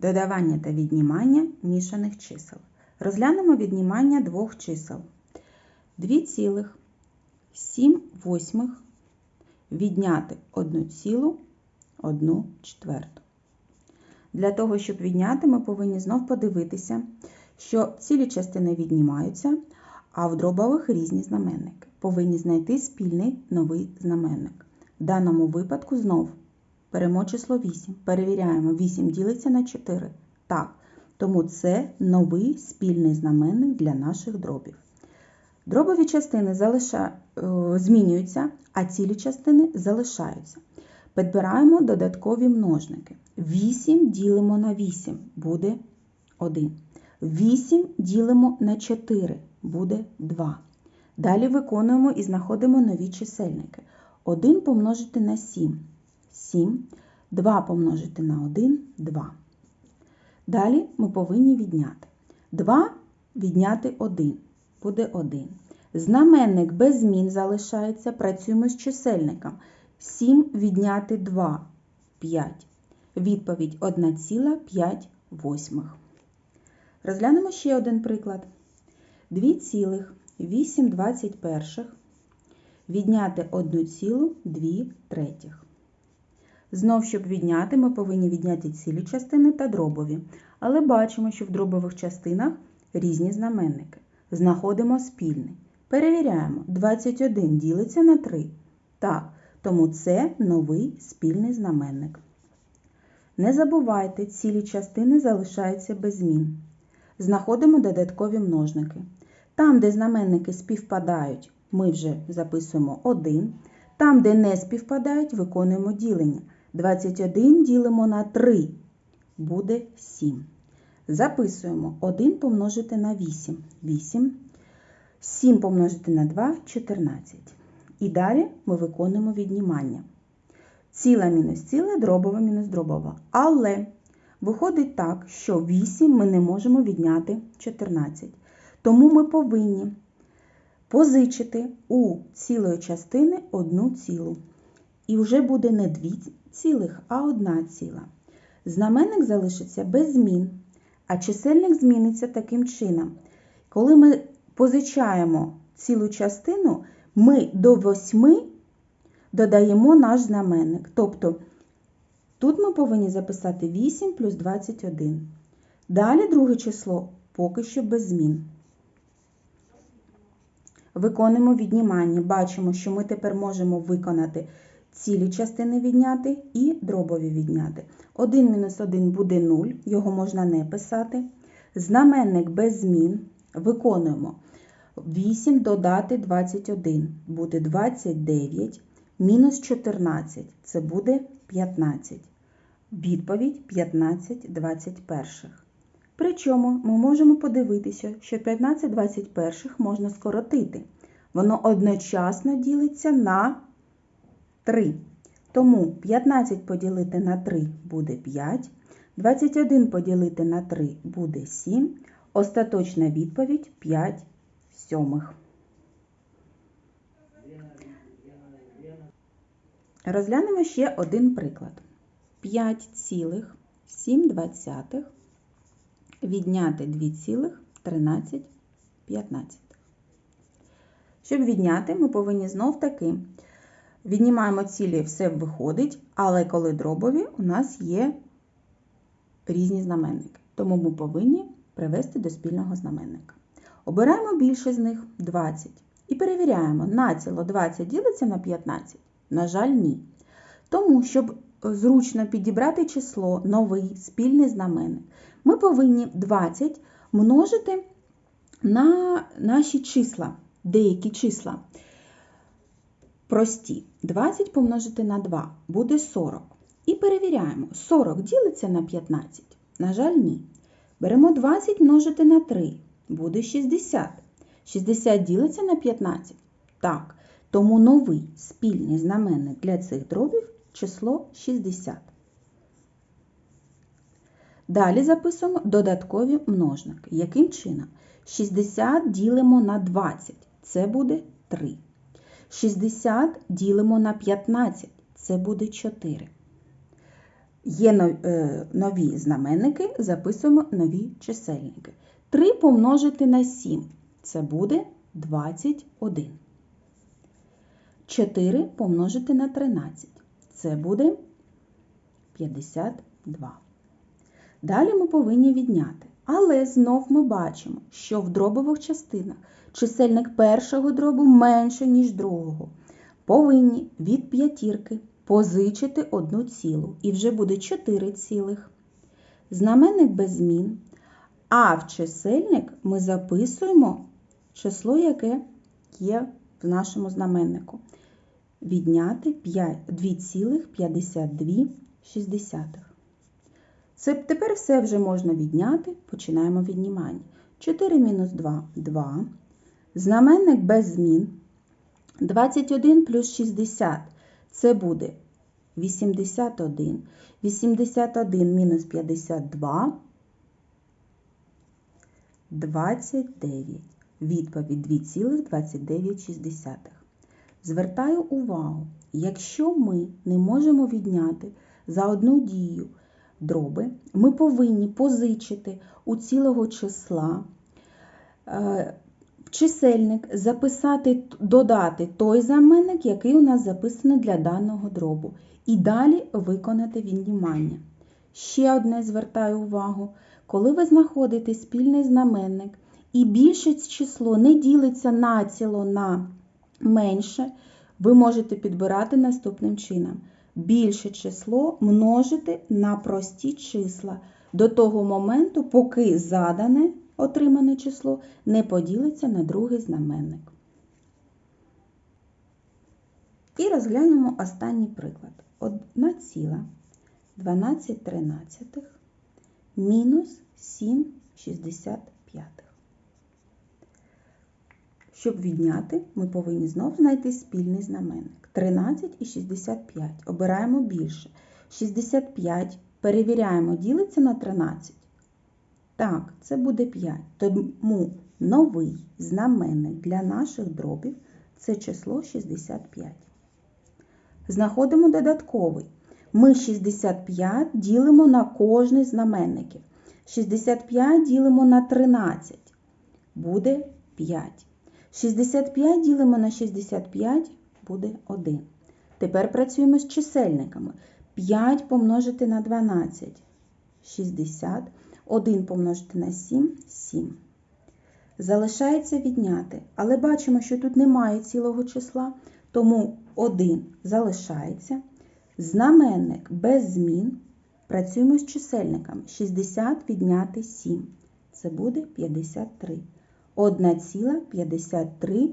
Додавання та віднімання мішаних чисел. Розглянемо віднімання двох чисел. 2,7 восьмих відняти 1,1 четверту. Для того, щоб відняти, ми повинні знов подивитися, що цілі частини віднімаються, а в дробових різні знаменники. Повинні знайти спільний новий знаменник. В даному випадку знов беремо число 8. Перевіряємо, 8 ділиться на 4. Так, тому це новий спільний знаменник для наших дробів. Дробові частини залиша... е, змінюються, а цілі частини залишаються. Підбираємо додаткові множники. 8 ділимо на 8 буде 1. 8 ділимо на 4 буде 2. Далі виконуємо і знаходимо нові чисельники. 1 помножити на 7 7. 2 помножити на 1 2. Далі ми повинні відняти. 2 відняти 1 буде 1. Знаменник без змін залишається, працюємо з чисельником. 7 відняти 2 5. Відповідь 1,5 восьмих. Розглянемо ще один приклад. 2,8 відняти 1,2 третіх. Знов, щоб відняти, ми повинні відняти цілі частини та дробові. Але бачимо, що в дробових частинах різні знаменники. Знаходимо спільний. Перевіряємо, 21 ділиться на 3. Так, тому це новий спільний знаменник. Не забувайте, цілі частини залишаються без змін. Знаходимо додаткові множники. Там, де знаменники співпадають, ми вже записуємо 1. Там, де не співпадають, виконуємо ділення. 21 ділимо на 3, буде 7. Записуємо 1 помножити на 8 8. 7 помножити на 2 14. І далі ми виконуємо віднімання. Ціла мінус ціле, дробова мінус дробова. Але виходить так, що 8 ми не можемо відняти 14. Тому ми повинні позичити у цілої частини одну цілу. І вже буде не 2 цілих, а 1 ціла. Знаменник залишиться без змін, а чисельник зміниться таким чином. Коли ми позичаємо цілу частину, ми до 8 додаємо наш знаменник. Тобто тут ми повинні записати 8 плюс 21. Далі друге число поки що без змін. Виконуємо віднімання. Бачимо, що ми тепер можемо виконати цілі частини відняти і дробові відняти. 1 мінус 1 буде 0, його можна не писати. Знаменник без змін. Виконуємо 8 додати 21 буде 29, мінус 14 це буде 15. Відповідь 15 21. Причому ми можемо подивитися, що 15 21 можна скоротити. Воно одночасно ділиться на 3. Тому 15 поділити на 3 буде 5, 21 поділити на 3 буде 7. Остаточна відповідь 5 сьомих. Розглянемо ще один приклад. 5,7 відняти 2,13. Щоб відняти, ми повинні знов таки віднімаємо цілі, все виходить, але коли дробові, у нас є різні знаменники. Тому ми повинні привести до спільного знаменника. Обираємо більше з них 20. І перевіряємо, націло 20 ділиться на 15. На жаль, ні. Тому, щоб зручно підібрати число, новий спільний знаменник, ми повинні 20 множити на наші числа, деякі числа. Прості. 20 помножити на 2 буде 40. І перевіряємо, 40 ділиться на 15. На жаль, ні. Беремо 20 множити на 3 буде 60. 60 ділиться на 15. Так, тому новий спільний знаменник для цих дробів число 60. Далі записуємо додаткові множники. Яким чином? 60 ділимо на 20. Це буде 3. 60 ділимо на 15. Це буде 4. Є е, нові знаменники, записуємо нові чисельники. 3 помножити на 7 це буде 21. 4 помножити на 13 це буде 52. Далі ми повинні відняти. Але знов ми бачимо, що в дробових частинах чисельник першого дробу менше, ніж другого. Повинні від п'ятірки позичити одну цілу, і вже буде 4 цілих. Знаменник без змін, а в чисельник ми записуємо число, яке є в нашому знаменнику. Відняти 2,52. Це тепер все вже можна відняти. Починаємо віднімання. 4 мінус 2 – 2. Знаменник без змін. 21 плюс 60 – це буде 81. 81 мінус 52 – 29. Відповідь 2,29. Звертаю увагу, якщо ми не можемо відняти за одну дію дроби, ми повинні позичити у цілого числа е, в чисельник, записати, додати той знаменник, який у нас записаний для даного дробу, і далі виконати віднімання. Ще одне звертаю увагу, коли ви знаходите спільний знаменник і більше число не ділиться націло на менше, ви можете підбирати наступним чином. Більше число множити на прості числа до того моменту, поки задане отримане число не поділиться на другий знаменник. І розглянемо останній приклад. 1,12 мінус 7,65. Щоб відняти, ми повинні знов знайти спільний знаменник. 13 і 65. Обираємо більше. 65 перевіряємо, ділиться на 13. Так, це буде 5. Тому новий знаменник для наших дробів це число 65. Знаходимо додатковий. Ми 65 ділимо на кожний знаменників. 65 ділимо на 13. Буде 5. 65 ділимо на 65 буде 1. Тепер працюємо з чисельниками. 5 помножити на 12 60. 1 помножити на 7 7. Залишається відняти, але бачимо, що тут немає цілого числа, тому 1 залишається. Знаменник без змін. Працюємо з чисельниками. 60 відняти 7. Це буде 53. 1,53.